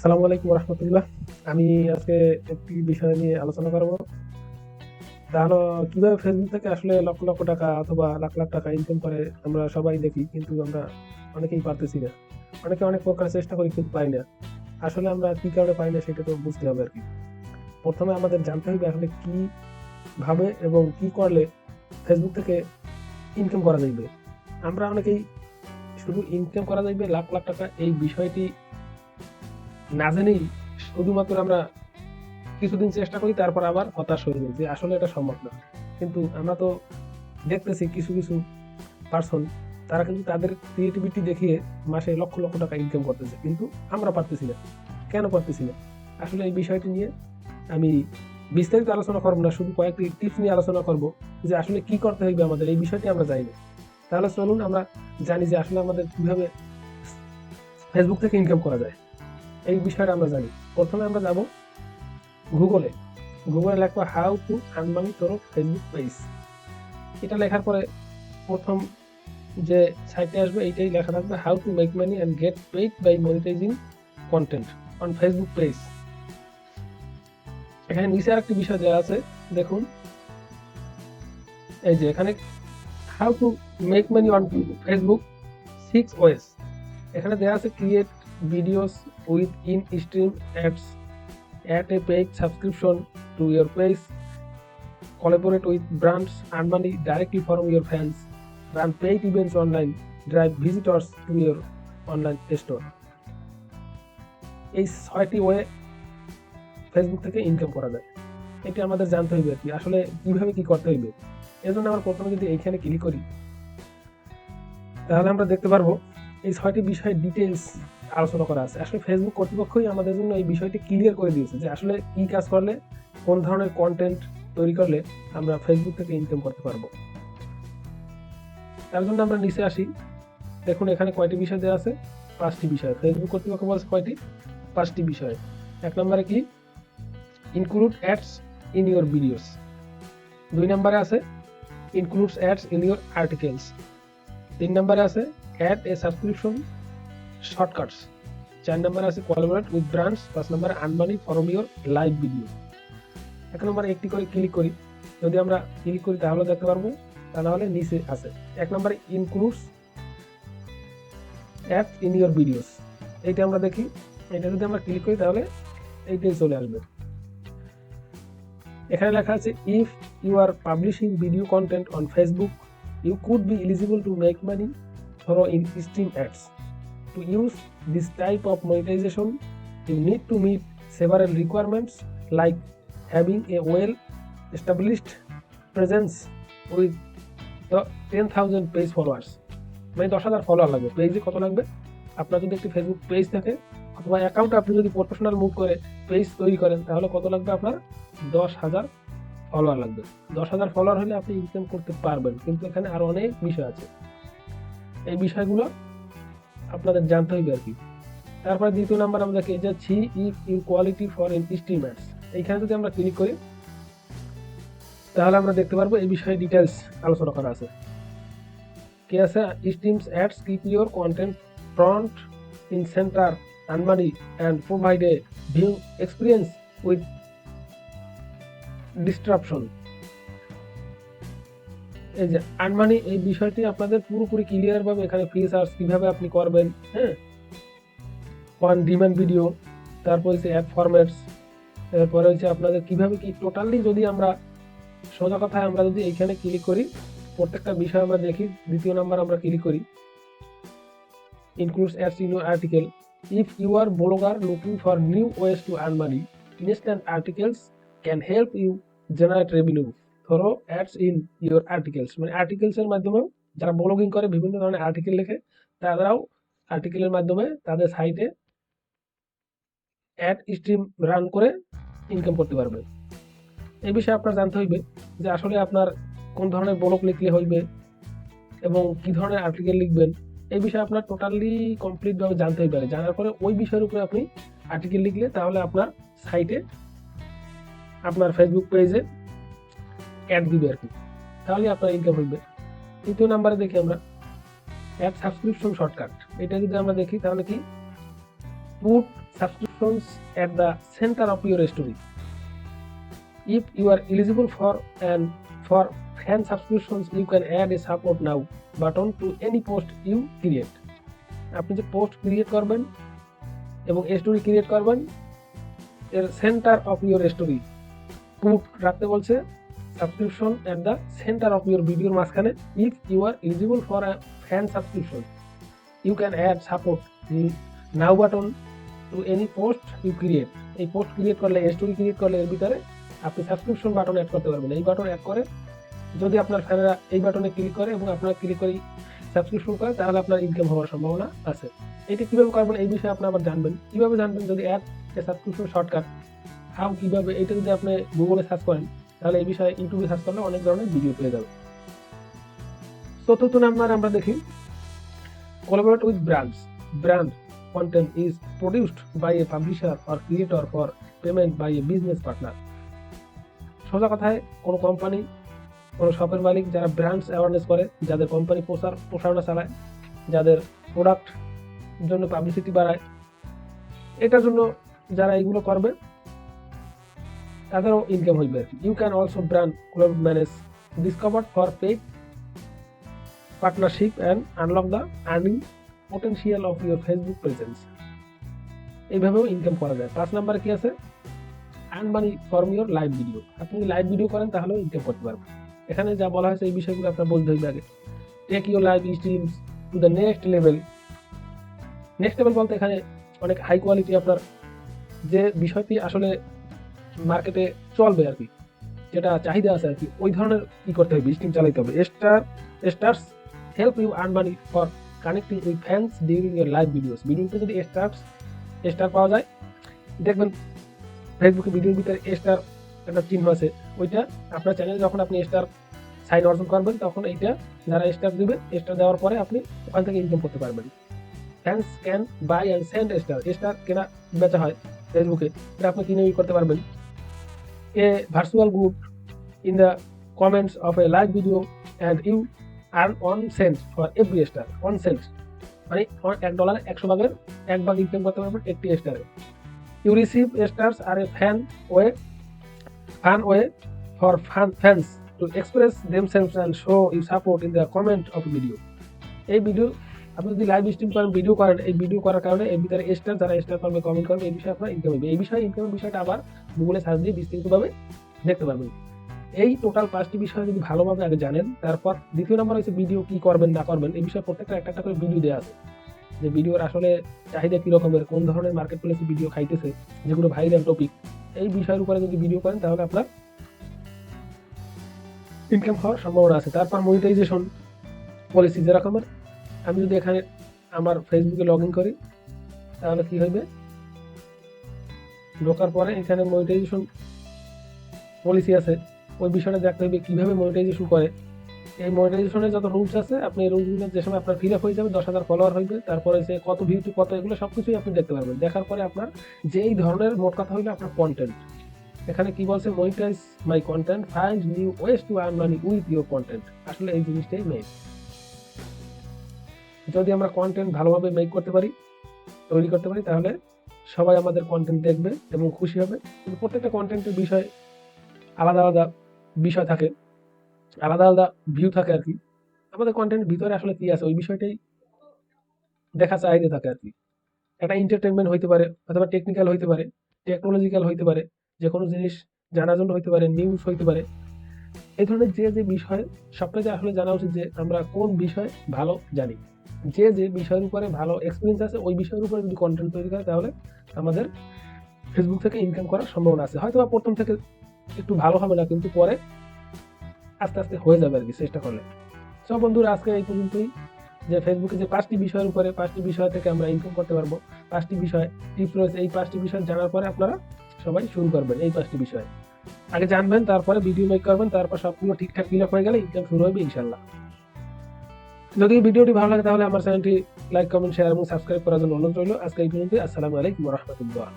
আসসালামু আলাইকুম রহমতুল্লাহ আমি আজকে একটি বিষয় নিয়ে আলোচনা করব। তা হলো, কীভাবে ফেসবুক থেকে আসলে লক্ষ লক্ষ টাকা অথবা লাখ লাখ টাকা ইনকাম করে, আমরা সবাই দেখি, কিন্তু আমরা অনেকেই পারতেছি না। অনেকে অনেক প্রকার চেষ্টা করি, কিন্তু পাই না। আসলে আমরা কি কারণে পাই না, সেটা তো বুঝতে হবে আর কি। প্রথমে আমাদের জানতে হবে আসলে কি ভাবে এবং কি করলে ফেসবুক থেকে ইনকাম করা যাইবে। আমরা অনেকেই শুধু ইনকাম করা যাইবে, লাখ লাখ টাকা, এই বিষয়টি না জেনেই শুধুমাত্র আমরা কিছুদিন চেষ্টা করি, তারপর আবার হতাশ হয়ে যাই যে আসলে এটা সম্ভব না। কিন্তু আমরা তো দেখতেছি কিছু কিছু পার্সন তারা কিন্তু তাদের ক্রিয়েটিভিটি দেখিয়ে মাসে লক্ষ লক্ষ টাকা ইনকাম করতেছে। কিন্তু আমরা পারতেছি না। কেন পারতেছি না? আসলে এই বিষয়টি নিয়ে আমি বিস্তারিত আলোচনা করব না, শুধু কয়েকটি টিপস নিয়ে আলোচনা করব যে আসলে কি করতে হবে আমাদের, এই বিষয়টি আমরা জানি না। তাহলে চলুন আমরা জানি যে আসলে আমাদের কীভাবে ফেসবুক থেকে ইনকাম করা যায়। এই বিষয়টা আমরা জানি। প্রথমে আমরা যাব গুগলে গুগলে লেখবো হাউ টু আর্ন মানি তোর ফেসবুক পেজ এটা লেখার পরে প্রথম যে সাইটে আসবে, এইটাই লেখা থাকবে how to make money and get paid by monetising content on Facebook page এখানে নিচে আরেকটি বিষয় দেওয়া আছে, দেখুন। এই যে এখানে how to make money on Facebook six ways এখানে দেওয়া আছে create videos with in-stream ads, add a paid subscription to your page, collaborate with brands, earn money directly from your fans, run paid events online, drive visitors to your online store. এই ছয়টি way Facebook থেকে income করা যায় এটি আমাদের জানতে হইবে আর কি আসলে কীভাবে কি করতে হইবে এর জন্য আমরা প্রথমে যদি এইখানে ক্লিক করি তাহলে আমরা দেখতে পারব এই ছয়টি বিষয়ে ডিটেলস আলোচনা করা আছে। আসলে ফেসবুক কর্তৃপক্ষই আমাদের জন্য এই বিষয়টি ক্লিয়ার করে দিয়েছে যে আসলে কি কাজ করলে, কোন ধরনের কন্টেন্ট তৈরি করলে আমরা ফেসবুক থেকে ইনকাম করতে পারব। তার জন্য আমরা নিচে আসি। দেখুন, এখানে কয়টি বিষয় দেওয়া আছে? পাঁচটি বিষয়। ফেসবুক কর্তৃপক্ষ বলছে কয়টি? পাঁচটি বিষয়। এক নম্বরে কি? Include ads in your videos দুই নম্বরে আছে? Includes ads in your articles তিন নম্বরে আছে? অ্যাড এ সাবস্ক্রিপশন শর্টকাটস চার নম্বর আছে কোলাবোরেট উইথ ব্রান্ডস পাঁচ নম্বর earn money form your live video এক নম্বরে একটি করে ক্লিক করি। যদি আমরা ক্লিক করি তাহলে দেখতে পারব, তা নাহলে নিচে আছে। এক নম্বরে includes app in your videos এইটা আমরা দেখি। এটা যদি আমরা ক্লিক করি তাহলে এইটাই চলে আসবে। এখানে লেখা আছে if you are publishing video content on Facebook you could be eligible to make money through in stream ads. To use this type of monetization, you need to meet several requirements like having a well established presence with the 10,000 page followers. মানে দশ হাজার follower লাগবে। পেজে কত লাগবে? আপনার যদি একটি ফেসবুক পেজ থাকে অথবা অ্যাকাউন্ট আপনি যদি প্রফেশনাল মুভ করে পেজ তৈরি করেন তাহলে কত লাগবে আপনার? দশ হাজার ফলোয়ার লাগবে। দশ হাজার ফলোয়ার হলে আপনি ইনকাম করতে পারবেন। কিন্তু এখানে আরও অনেক বিষয় আছে। এই বিষয়গুলো আপনাদের জানতে হবে আর কি। তারপরে দ্বিতীয় নাম্বার আমরা দেখে যাচ্ছি if quality for in streamers এইখানে যদি আমরা ক্লিক করি, তাহলে আমরা দেখতে পারব এই বিষয়ে ডিটেলস আলোচনা করা আছে। কি আছে? Streams ads keep your content front, in centre earn money, and provide view experience with disruption. এই যে আনমানি এই বিষয়টি আপনাদের পুরোপুরি ক্লিয়ার ভাবে এখানে ফ্রি সার্চ কীভাবে আপনি করবেন হ্যাঁ? ওয়ান ডিমান্ড ভিডিও তারপর হচ্ছে অ্যাপ ফরম্যাটস এরপরে হচ্ছে আপনাদের কীভাবে কি টোটালি যদি আমরা সোজা কথায় আমরা যদি এইখানে ক্লিক করি, প্রত্যেকটা বিষয় আমরা দেখি, দ্বিতীয় নাম্বার আমরা ক্লিক করি, includes ads in your article. If you are blogger looking for new ways to earn money, instant articles can help revenue. ধরো অ্যাডস ইন ইউর আর্টিকেলস মানে আর্টিকেলস এর মাধ্যমে যারা ব্লগিং করে, বিভিন্ন ধরনের আর্টিকেল লেখে, তারাও আর্টিকেলের মাধ্যমে তাদের সাইটে অ্যাড স্ট্রিম রান করে ইনকাম করতে পারবে। এই বিষয়ে আপনার জানতে হইবে যে আসলে আপনার কোন ধরনের ব্লগ লিখলে হইবে এবং কি ধরনের আর্টিকেল লিখবেন, এই বিষয়ে আপনার টোটালি কমপ্লিটভাবে জানতে হইবে। জানার পরে ওই বিষয়ের উপরে আপনি আর্টিকেল লিখলে তাহলে আপনার সাইটে আপনার ফেসবুক পেজে অ্যাড দিবে আর কি। তাহলে আপনার ইনকাম হইবে তৃতীয় নাম্বারে দেখি আমরা। অ্যাড সাবস্ক্রিপশন শর্টকাট এটা যদি আমরা দেখি, তাহলে কি? Put subscriptions at the centre of your story if you are eligible for and for fan subscriptions you can add a support now button to any post you create আপনি যে post create করবেন এবং story create করবেন, এর centre of your story put রাখতে বলছে। Subscription at the centre of your ভিডিওর মাঝখানে if you are eligible for a fan subscription you can add support now button to any post you create এই post create করলে story create করলে এর ভিতরে আপনি সাবস্ক্রিপশন বাটন অ্যাড করতে পারবেন। এই বাটন অ্যাড করে যদি আপনার ফ্যানেরা এই বাটনে ক্লিক করে এবং আপনার ক্লিক করে সাবস্ক্রিপশন করে, তাহলে আপনার ইনকাম হওয়ার সম্ভাবনা আছে। এটা কীভাবে করবেন এই বিষয়ে আপনি আবার জানবেন। কীভাবে জানবেন যদি অ্যাড সাবস্ক্রিপশন শর্টকাট হাউ কীভাবে? এটা যদি আপনি গুগলে সার্চ করেন তাহলে এই বিষয়ে ইউটিউবে সার্চ করলে অনেক ধরনের ভিডিও পেয়ে যাবে চতুর্থ নাম্বার আমরা দেখি collaborate with brands. Brand content is produced by a publisher or creator for payment by a business partner. সোজা কথায়, কোনো কোম্পানি কোনো শপের মালিক যারা ব্র্যান্ডস অ্যাওয়ারনেস করে, যাদের কোম্পানি প্রচার প্রসারণা চালায়, যাদের প্রোডাক্ট জন্য পাবলিসিটি বাড়ায়, এটার জন্য যারা এগুলো করবে তাদেরও ইনকাম হইবে you can also brand club manage discover for paid partnership and unlock the earning potential of your Facebook presence এইভাবেও ইনকাম করা যায়। পাঁচ নাম্বারে কি আছে? Earn money form your live video আপনি লাইভ ভিডিও করেন, তাহলেও ইনকাম করতে পারবেন। এখানে যা বলা হয়েছে, এই বিষয়গুলো আপনার বলতে হইবে আগে। Take your live streams to the next level next level বলতে এখানে অনেক হাই কোয়ালিটি আপনার যে বিষয়টি আসলে মার্কেটে চলবে আর কি। যেটা চাহিদা আছে আর কি, ওই ধরনের কি করতে হবে স্ট্রিম চালাইতে হবে। Star stars help you earn money for connecting with fans during your live videos ভিডিওতে যদি স্টার স্টার পাওয়া যায়, দেখবেন ফেসবুকে ভিডিওর ভিতরে স্টার একটা চিহ্ন আছে। ওইটা আপনার চ্যানেলে যখন আপনি স্টার সাইন অর্জন করবেন, তখন এইটা যারা স্টার দিবে স্টার দেওয়ার পরে আপনি ওখান থেকে ইনকাম করতে পারবেন। Fans can buy and send star star কেনা বেচা হয় ফেসবুকে এটা আপনি কিনে করতে পারবেন। A virtual group in the comments of a live video and you earn one cent for every star, one cent. মানে এক ডলার একশো ভাগের এক ভাগ ইনকাম করতে পারবেন একটি স্টারে you receive stars are a fan way fun way for fun fans to express themselves and show you support in the comment of video এই ভিডিও আপনি যদি লাইভ স্ট্রিম করেন ভিডিও করেন, এই ভিডিও করার কারণে এই ভিতরে স্টার যারা স্টার করবে কমেন্ট করবে, এই বিষয়ে আপনার ইনকাম হবে। এই বিষয়ে ইনকামের বিষয়টা আবার গুগলে সার্চ দিয়ে বিস্তারিতভাবে দেখতে পারবেন। এই টোটাল পাঁচটি বিষয় যদি ভালোভাবে আগে জানেন, তারপর দ্বিতীয় নম্বর হচ্ছে ভিডিও কি করবেন, না করবেন, এই বিষয়ে প্রত্যেকটা একটা একটা করে ভিডিও দেওয়া আছে। যে ভিডিওর আসলে চাহিদা কি রকমের, কোন ধরনের মার্কেট প্লেসে ভিডিও খাইতেছে, যেগুলো ভাইরাল টপিক এই বিষয়ের উপরে যদি ভিডিও করেন, তাহলে আপনার ইনকাম হওয়ার সম্ভাবনা আছে। তারপর মনিটাইজেশন পলিসি যেরকমের, আমি যদি এখানে আমার ফেসবুকে লগ ইন করি, তাহলে কী হবে ঢোকার পরে এখানে মনিটাইজেশন পলিসি আছে। ওই বিষয়টা দেখতে হবে কীভাবে মনিটাইজেশন করে। এই মনিটাইজেশনের যত রুলস আছে, আপনি এই রুলসগুলো যে সময় আপনার ফিল আপ হয়ে যাবে, দশ হাজার ফলোয়ার হইবে, তারপরে যে কত ভিউ টু কত এগুলো সব কিছুই আপনি দেখতে পারবেন। দেখার পরে আপনার যেই ধরনের মোট কথা হইল আপনার কন্টেন্ট এখানে কি বলছে? Monetise my content find new ways to earn money with your content আসলে এই জিনিসটাই মেইন যদি আমরা কন্টেন্ট ভালোভাবে মেক করতে পারি, তৈরি করতে পারি, তাহলে সবাই আমাদের কন্টেন্ট দেখবে এবং খুশি হবে। কিন্তু প্রত্যেকটা কন্টেন্টের বিষয় আলাদা আলাদা বিষয় থাকে, আলাদা আলাদা ভিউ থাকে আর কি। আমাদের কন্টেন্ট ভিতরে আসলে কি আছে? ওই বিষয়টাই দেখা চাহিদা থাকে আর কি। একটা এন্টারটেনমেন্ট হইতে পারে, অথবা টেকনিক্যাল হইতে পারে টেকনোলজিক্যাল হইতে পারে যে কোনো জিনিস জানার জন্য হইতে পারে নিউজ হইতে পারে। এই ধরনের যে যে বিষয় সবটাতে আসলে জানা উচিত যে আমরা কোন বিষয় ভালো জানি। যে যে বিষয়ের উপরে ভালো এক্সপিরিয়েন্স আছে, ওই বিষয়ের উপরে যদি কন্টেন্ট তৈরি করে, তাহলে আমাদের ফেসবুক থেকে ইনকাম করার সম্ভাবনা আছে। হয়তো বা প্রথম থেকে একটু ভালো হবে না, কিন্তু পরে আস্তে আস্তে হয়ে যাবে আর কি চেষ্টা করলে। সব বন্ধুরা, আজকে এই পর্যন্তই। যে ফেসবুকে যে পাঁচটি বিষয়ের উপরে, পাঁচটি বিষয় থেকে আমরা ইনকাম করতে পারব। পাঁচটি বিষয় টিপস রয়েছে এই পাঁচটি বিষয় জানার পরে আপনারা সবাই শুরু করবেন এই পাঁচটি বিষয়। আগে জানবেন, তারপরে ভিডিও মেক করবেন, তারপর সবগুলো ঠিকঠাক ফিল হয়ে গেলে ইনকাম শুরু হবে ইনশাল্লাহ যদি ভিডিওটি ভালো লাগে তাহলে আমার চ্যানেলটি লাইক কমেন্ট শেয়ার এবং সাবস্ক্রাইব করার জন্য অনুরোধ রইল। আজকে এই পর্যন্ত আসসালামু আলাইকুম রহমতুল্লাহ।